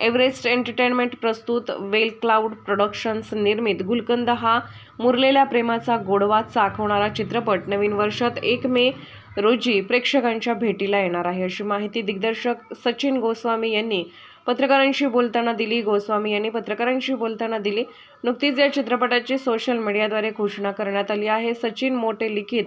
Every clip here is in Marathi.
एव्हरेस्ट एंटरटेनमेंट प्रस्तुत वेल क्लाउड प्रोडक्शन्स निर्मित. गुलकंद हा मुरलेल्या प्रेमाचा गोडवा चाखवणारा चित्रपट नवीन वर्षात एक मे रोजी प्रेक्षकांच्या भेटीला येणार आहे. अशी माहिती दिग्दर्शक सचिन गोस्वामी यांनी पत्रकारांशी बोलताना दिली. गोस्वामी यांनी पत्रकारांशी बोलताना दिली. नुकतीच या चित्रपटाची सोशल मीडियाद्वारे घोषणा करण्यात आली आहे. सचिन मोटे लिखित.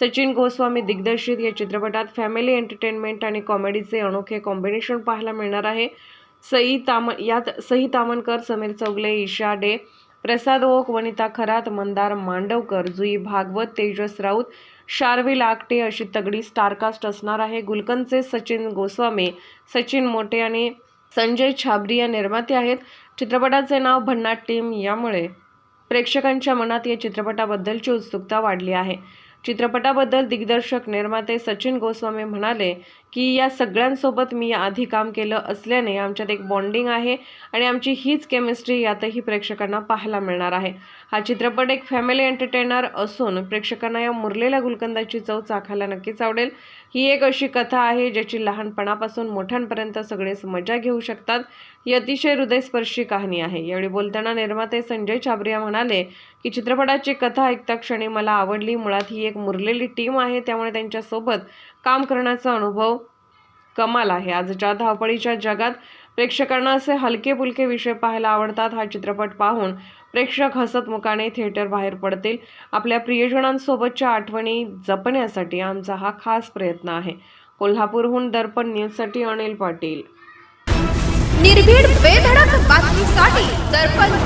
सचिन गोस्वामी दिग्दर्शित या चित्रपटात फॅमिली एंटरटेनमेंट आणि कॉमेडीचे अनोखे कॉम्बिनेशन पाहायला मिळणार आहे. सई ताम यात सई तामणकर समीर चौगले ईशा डे प्रसाद ओक वनिता खरात मंदार मांडवकर जुई भागवत तेजस राऊत शार्वी लागटे अशी तगडी स्टारकास्ट असणार आहे. गुलकंदचे सचिन गोस्वामी सचिन मोटे आणि संजय छाबरी या निर्माते आहेत. चित्रपटाचे नाव भन्नाट टीम यामुळे प्रेक्षकांच्या मनात या चित्रपटाबद्दलची उत्सुकता वाढली आहे. चित्रपटाबद्दल दिग्दर्शक निर्माते सचिन गोस्वामी म्हणाले की या सगळ्यांसोबत मी आधी काम केलं असल्याने आमच्यात एक बॉन्डिंग आहे आणि आमची हीच केमिस्ट्री यातही प्रेक्षकांना पाहायला मिळणार आहे. हा चित्रपट एक फॅमिली एंटरटेनर असून प्रेक्षकांना या मुरलेल्या गुलकंदाची चव चाखायला नक्कीच आवडेल. ही एक अशी कथा आहे ज्याची लहानपणापासून मोठ्यांपर्यंत सगळेच मजा घेऊ शकतात. ही अतिशय हृदयस्पर्शी कहाणी आहे. यावेळी बोलताना निर्माते संजय छाबरिया म्हणाले की चित्रपटाची कथा ऐकता क्षणी मला आवडली. मुळात ही एक मुरलेली टीम आहे त्यामुळे त्यांच्यासोबत काम करण्याचा अनुभव कमाल आहे. आजच्या धावपळीच्या जगात प्रेक्षकांना असे हलके फुलके विषय पाहायला आवडतात. हा चित्रपट पाहून प्रेक्षक हसतमुखाने थिएटर बाहेर पडतील. आपल्या प्रियजनांसोबतच्या आठवणी जपण्यासाठी आमचा हा खास प्रयत्न आहे. कोल्हापूरहून दर्पण न्यूजसाठी अनिल पाटील. निर्भीड बेधडक बातमीसाठी दर्पण